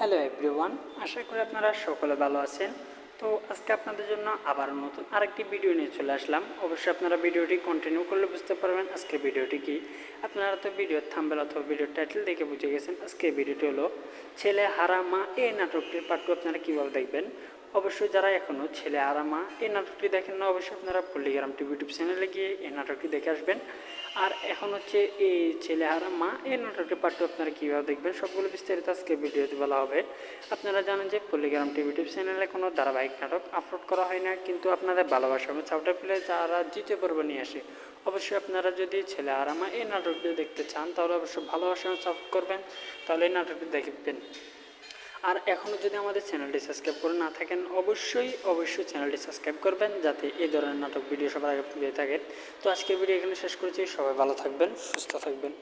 Hello everyone আশা করি আপনারা সকলে ভালো আছেন। তো আজকে আপনাদের জন্য আবার নতুন আরেকটি ভিডিও নিয়ে চলে আসলাম। অবশ্যই আপনারা ভিডিওটি কন্টিনিউ করলে বুঝতে পারবেন আজকে ভিডিওটি কি। আপনারা তো ভিডিওর থাম্বেল অথবা ভিডিওর টাইটেল দেখে বুঝে গেছেন আজকে ভিডিওটি হলো, ছেলে হারা মা এই নাটকটির পাঠ্য আপনারা কীভাবে দেখবেন? অবশ্যই যারা এখনও ছেলে হারা মা এই নাটকটি দেখেন না, অবশ্যই আপনারা পল্লিগ্রাম টিভি ইউটিউব চ্যানেলে গিয়ে এই নাটকটি দেখে আসবেন। আর এখন হচ্ছে এই ছেলে হারা মা, এই নাটকটি পাঠ্য আপনারা কীভাবে দেখবেন সবগুলো বিস্তারিত আজকে ভিডিওতে বলা হবে। আপনারা জানেন যে পল্লিগ্রাম টিভি ইউটিউব চ্যানেলে কোনো ধারাবাহিক নাটক আপলোড করা হয় না, কিন্তু আপনাদের ভালোবাসা এবং চাপটা পেলে যারা জিতে পর্ব নিয়ে আসে, অবশ্যই আপনারা যদি ছেলে আর আরামা এই নাটকটি দেখতে চান, তাহলে অবশ্যই ভালোবাসা সাপোর্ট করবেন, তাহলে এই নাটকটি দেখবেন। আর এখনও যদি আমাদের চ্যানেলটি সাবস্ক্রাইব করে না থাকেন, অবশ্যই অবশ্যই চ্যানেলটি সাবস্ক্রাইব করবেন যাতে এই ধরনের নাটক ভিডিও সবার আগে পেয়ে থাকেন। তো আজকের ভিডিও এখানে শেষ করেছি। সবাই ভালো থাকবেন, সুস্থ থাকবেন।